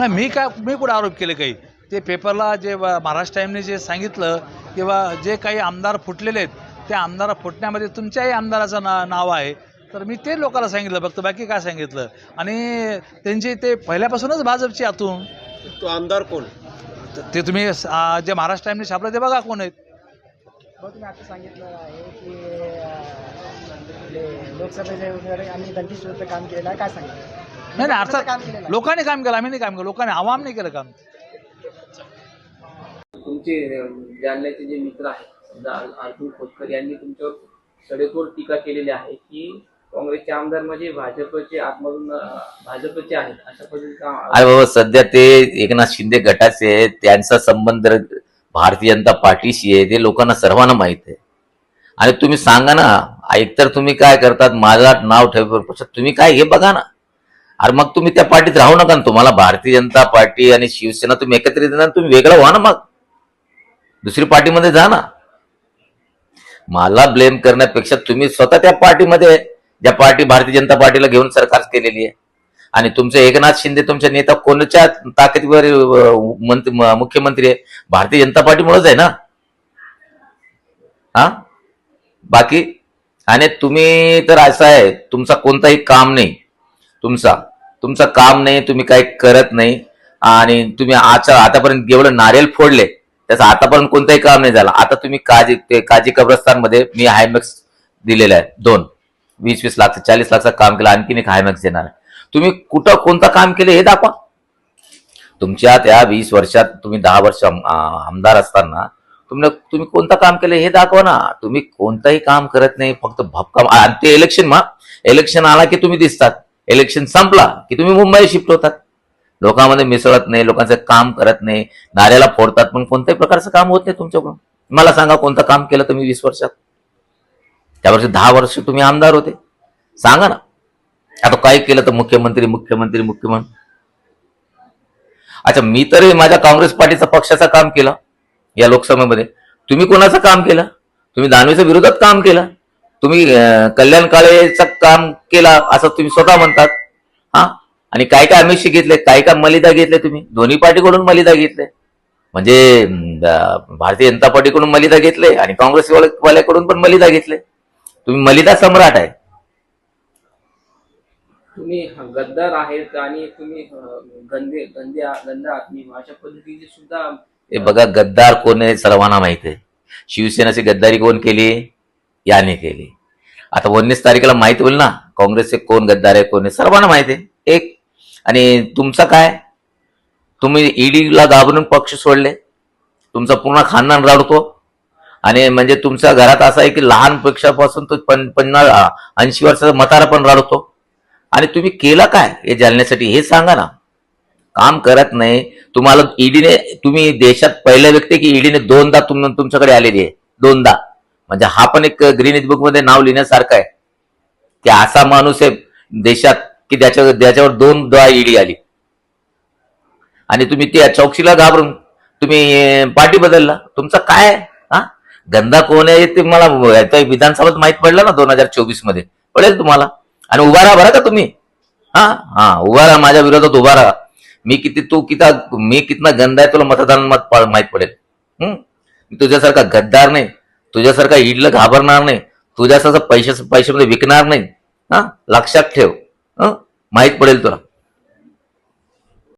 नाही मी काय मी कुठं आरोप केले काही? ते पेपरला जे महाराष्ट्र टाईमने जे सांगितलं किंवा जे काही आमदार फुटलेले आहेत त्या आमदार फुटण्यामध्ये तुमच्याही आमदाराचं ना नाव आहे. तर मी ते लोकांना सांगितलं फक्त बाकी काय सांगितलं? आणि त्यांची ते पहिल्यापासूनच भाजपची आतून. तो आमदार कोण? त- ते तुम्ही जे महाराष्ट्र टाईमने छापलं ते बघा कोण आहेत. हो तुम्ही आता सांगितलं आहे की लोकसभेचे उमेदवार आम्ही दंतीस काम केलेलं आहे. काय सांगितलं? नाही नाही काम अर्थात. लोकांनी काम केलं आम्ही नाही काम केलं लोकांनी आवाम नाही केलं काम. तुमचे जालन्याचे जे मित्र आहेत अर्जुन खोतकर यांनी तुमच्यावर सडेतोड टीका केलेली आहे की काँग्रेसचे आमदार म्हणजे भाजपचे आतमधून भाजपचे आहेत अशा पद्धतीचा अरे बाबा सध्या ते एकनाथ शिंदे गटाचे आहेत त्यांचा संबंध भारतीय जनता पार्टीशी आहे ते लोकांना सर्वांना माहीत आहे. आणि तुम्ही सांगा ना एकतर तुम्ही काय करतात माझा नाव ठेवण्यापेक्षा तुम्ही काय हे बघा ना. अरे मग तुम्ही त्या पार्टीत राहू नका ना. तुम्हाला भारतीय जनता पार्टी आणि शिवसेना तुम्ही एकत्रित येणार तुम्ही वेगळं व्हा ना मग. दुसरी पार्टीमध्ये जा ना. मला ब्लेम करण्यापेक्षा तुम्ही स्वतः त्या पार्टीमध्ये ज्या पार्टी भारतीय जनता पार्टीला घेऊन सरकार केलेली आहे. आणि तुमचे एकनाथ शिंदे तुमचे नेता कोणत्या ताकदीवर मंत्री- मुख्यमंत्री आहे? भारतीय जनता पार्टीमुळेच आहे ना. हा? बाकी? आणि तुम्ही तर असं आहे तुमचा कोणताही काम नाही. तुमचा तुमचं काम नाही तुम्ही काही करत नाही. आणि तुम्ही आचा आतापर्यंत जेवढं नारियल फोडले त्याचं आतापर्यंत कोणतंही काम नाही झाला. आता तुम्ही काजी ते काजी कब्रस्तानमध्ये मी हायमॅक्स दिलेला आहे दोन. वीस वीस लाख चाळीस लाखचं काम केलं आणखीन एक हायमॅक्स देणार आहे. तुम्ही कुठं कोणतं काम केलं हे दाखवा. तुमच्या त्या वीस वर्षात तुम्ही दहा वर्ष आमदार असताना तुम्ही तुम्ही कोणतं काम केलं हे दाखवा ना. तुम्ही कोणतंही काम करत नाही फक्त भपकाम आणि ते इलेक्शन मा इलेक्शन आला की तुम्ही दिसतात. इलेक्शन संपला की तुम्ही मुंबई शिफ्ट होतात. लोकांमध्ये मिसळत नाही लोकांचं काम करत नाही नाऱ्याला फोडतात पण कोणत्याही प्रकारचं काम होत नाही तुमच्याकडून. मला सांगा कोणतं काम केलं तुम्ही वीस वर्षात? त्या वर्षी दहा वर्ष तुम्ही आमदार होते. सांगा ना. आता काय केलं तर मुख्यमंत्री मुख्यमंत्री मुख्यमंत्री. अच्छा मी तरी माझ्या काँग्रेस पार्टीचा पक्षाचं काम केलं या लोकसभेमध्ये. तुम्ही कोणाचं काम केलं? तुम्ही दानवेच्या विरोधात काम केलं? तुम्ही कल्याण काळेचं काम केलं असं तुम्ही स्वतः म्हणतात. हा? आणि काय काय आमिष घेतले काय काय मलिदा घेतले तुम्ही? दोन्ही पार्टीकडून मलिदा घेतले. म्हणजे भारतीय जनता पार्टीकडून मलिदा घेतले आणि काँग्रेस वाल्याकडून पण मलिदा घेतले. तुम्ही मलिदा सम्राट आहे. तुम्ही गद्दार आहेत आणि तुम्ही गंदे गंदे गंदा आदमी अशा पद्धतीचे सुद्धा हे बघा गद्दार कोण आहे सर्वांना माहीत आहे. शिवसेनेची गद्दारी कोण केली? याने केली. आता उन्नीस तारखेला माहिती होईल ना काँग्रेसचे कोण गद्दार आहे कोण आहे सर्वांना माहिती आहे. एक. आणि तुमचं काय? तुम्ही ईडीला घाबरून पक्ष सोडले. तुमचा पूर्ण खानदान रडतो. आणि म्हणजे तुमच्या घरात असं आहे की लहान पक्षापासून तो पन पन्नास ऐंशी वर्षाचा मतारा पण रडतो. आणि तुम्ही केलं काय हे जालण्यासाठी हे सांगा ना. काम करत नाही. तुम्हाला ईडीने तुम्ही देशात पहिल्या व्यक्ती की ईडीने दोनदा तुम तुमच्याकडे आलेली आहे. दोनदा. म्हणजे हा पण एक ग्रीन बुकमध्ये नाव लिहिण्यासारखं आहे. की असा माणूस आहे देशात की त्याच्या त्याच्यावर द्वा ईडी आली. आणि तुम्ही त्या चौकशीला घाबरून तुम्ही पार्टी बदलला. तुमचा काय आहे? हा? गंदा कोण आहे ते मला विधानसभेत माहीत पडलं ना दोन हजार चोवीसमध्ये. पडेल तुम्हाला. आणि उभा राहा बरं का तुम्ही. हा? हा उभा राहा माझ्या विरोधात उभा राहा. मी किती तू किता मी कितना गंदा आहे तुला मतदान मत पा- माहीत पडेल. हम्म तुझ्यासारखा गद्दार नाही. तुझ्यासारखा इडलं घाबरणार नाही. तुझ्यासारखं पैसे पैशामध्ये विकणार नाही. हा? लक्षात ठेव. हं? माहीत पडेल तुला.